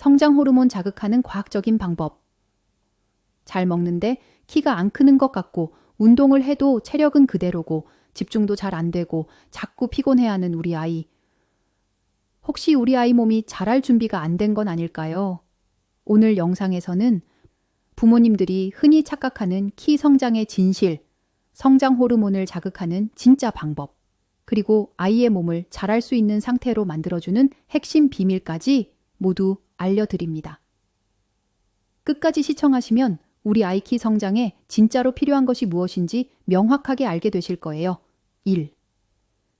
성장 호르몬 자극하는 과학적인 방법. 잘 먹는데 키가 안 크는 것 같고 운동을 해도 체력은 그대로고 집중도 잘 안 되고 자꾸 피곤해하는 우리 아이. 혹시 우리 아이 몸이 자랄 준비가 안 된 건 아닐까요? 오늘 영상에서는 부모님들이 흔히 착각하는 키 성장의 진실, 성장 호르몬을 자극하는 진짜 방법, 그리고 아이의 몸을 자랄 수 있는 상태로 만들어주는 핵심 비밀까지 모두 알려드립니다. 끝까지 시청하시면 우리 아이 키 성장에 진짜로 필요한 것이 무엇인지 명확하게 알게 되실 거예요. 1.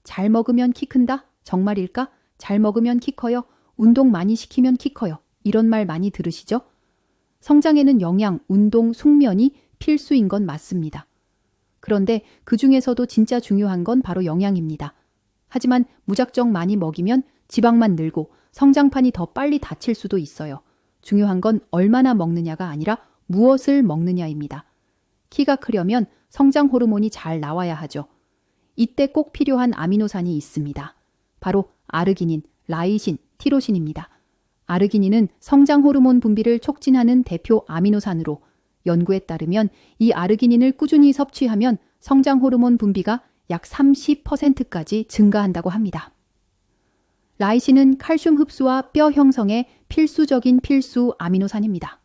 잘 먹으면 키 큰다? 정말일까? 잘 먹으면 키 커요? 운동 많이 시키면 키 커요. 이런 말 많이 들으시죠? 성장에는 영양, 운동, 숙면이 필수인 건 맞습니다. 그런데 그 중에서도 진짜 중요한 건 바로 영양입니다. 하지만 무작정 많이 먹이면 지방만 늘고 성장판이 더 빨리 다칠 수도 있어요. 중요한 건 얼마나 먹느냐가 아니라 무엇을 먹느냐입니다. 키가 크려면 성장 호르몬이 잘 나와야 하죠. 이때 꼭 필요한 아미노산이 있습니다. 바로 아르기닌, 라이신, 티로신입니다. 아르기닌은 성장 호르몬 분비를 촉진하는 대표 아미노산으로 연구에 따르면 이 아르기닌을 꾸준히 섭취하면 성장 호르몬 분비가 약 30%까지 증가한다고 합니다. 라이신은 칼슘 흡수와 뼈 형성에 필수적인 필수 아미노산입니다.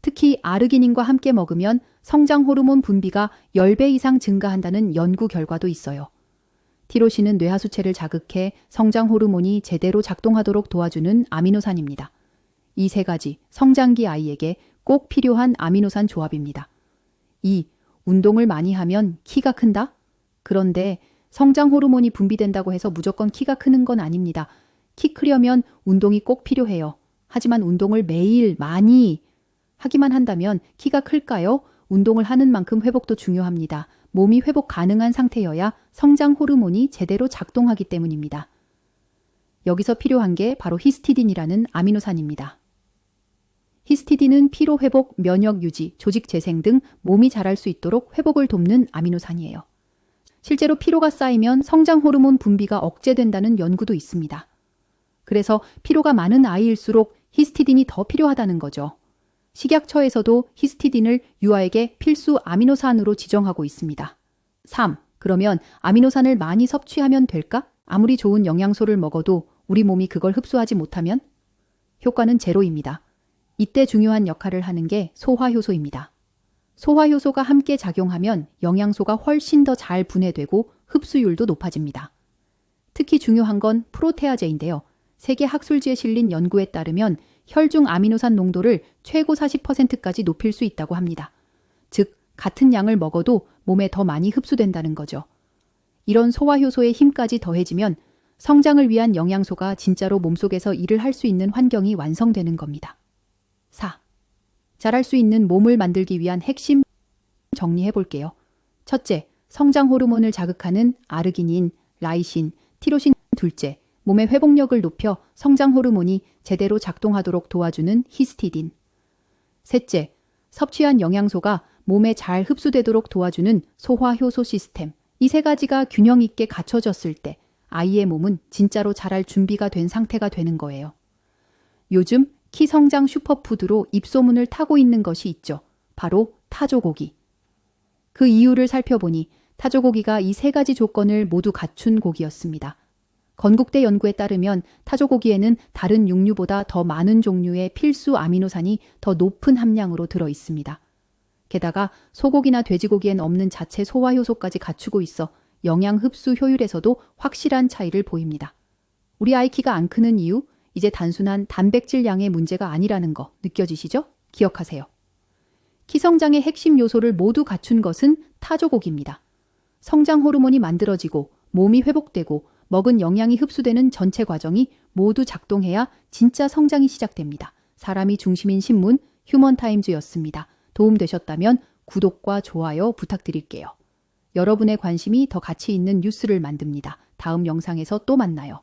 특히 아르기닌과 함께 먹으면 성장 호르몬 분비가 10배 이상 증가한다는 연구 결과도 있어요. 티로신은 뇌하수체를 자극해 성장 호르몬이 제대로 작동하도록 도와주는 아미노산입니다. 이 세 가지 성장기 아이에게 꼭 필요한 아미노산 조합입니다. 2. 운동을 많이 하면 키가 큰다? 그런데 성장 호르몬이 분비된다고 해서 무조건 키가 크는 건 아닙니다. 키 크려면 운동이 꼭 필요해요. 하지만 운동을 매일 많이 하기만 한다면 키가 클까요? 운동을 하는 만큼 회복도 중요합니다. 몸이 회복 가능한 상태여야 성장 호르몬이 제대로 작동하기 때문입니다. 여기서 필요한 게 바로 히스티딘이라는 아미노산입니다. 히스티딘은 피로 회복, 면역 유지, 조직 재생 등 몸이 자랄 수 있도록 회복을 돕는 아미노산이에요. 실제로 피로가 쌓이면 성장 호르몬 분비가 억제된다는 연구도 있습니다. 그래서 피로가 많은 아이일수록 히스티딘이 더 필요하다는 거죠. 식약처에서도 히스티딘을 유아에게 필수 아미노산으로 지정하고 있습니다. 3. 그러면 아미노산을 많이 섭취하면 될까? 아무리 좋은 영양소를 먹어도 우리 몸이 그걸 흡수하지 못하면? 효과는 제로입니다. 이때 중요한 역할을 하는 게 소화효소입니다. 소화효소가 함께 작용하면 영양소가 훨씬 더 잘 분해되고 흡수율도 높아집니다. 특히 중요한 건 프로테아제인데요. 세계 학술지에 실린 연구에 따르면 혈중 아미노산 농도를 최고 40%까지 높일 수 있다고 합니다. 즉, 같은 양을 먹어도 몸에 더 많이 흡수된다는 거죠. 이런 소화효소의 힘까지 더해지면 성장을 위한 영양소가 진짜로 몸속에서 일을 할 수 있는 환경이 완성되는 겁니다. 4. 자랄 수 있는 몸을 만들기 위한 핵심 정리해 볼게요. 첫째, 성장 호르몬을 자극하는 아르기닌, 라이신, 티로신 둘째, 몸의 회복력을 높여 성장 호르몬이 제대로 작동하도록 도와주는 히스티딘. 셋째, 섭취한 영양소가 몸에 잘 흡수되도록 도와주는 소화효소 시스템. 이 세 가지가 균형 있게 갖춰졌을 때 아이의 몸은 진짜로 자랄 준비가 된 상태가 되는 거예요. 요즘 키 성장 슈퍼푸드로 입소문을 타고 있는 것이 있죠. 바로 타조고기. 그 이유를 살펴보니 타조고기가 이 세 가지 조건을 모두 갖춘 고기였습니다. 건국대 연구에 따르면 타조고기에는 다른 육류보다 더 많은 종류의 필수 아미노산이 더 높은 함량으로 들어 있습니다. 게다가 소고기나 돼지고기엔 없는 자체 소화 효소까지 갖추고 있어 영양 흡수 효율에서도 확실한 차이를 보입니다. 우리 아이 키가 안 크는 이유 이제 단순한 단백질 양의 문제가 아니라는 거 느껴지시죠? 기억하세요. 키 성장의 핵심 요소를 모두 갖춘 것은 타조고기입니다. 성장 호르몬이 만들어지고 몸이 회복되고 먹은 영양이 흡수되는 전체 과정이 모두 작동해야 진짜 성장이 시작됩니다. 사람이 중심인 신문 휴먼타임즈였습니다. 도움되셨다면 구독과 좋아요 부탁드릴게요. 여러분의 관심이 더 가치 있는 뉴스를 만듭니다. 다음 영상에서 또 만나요.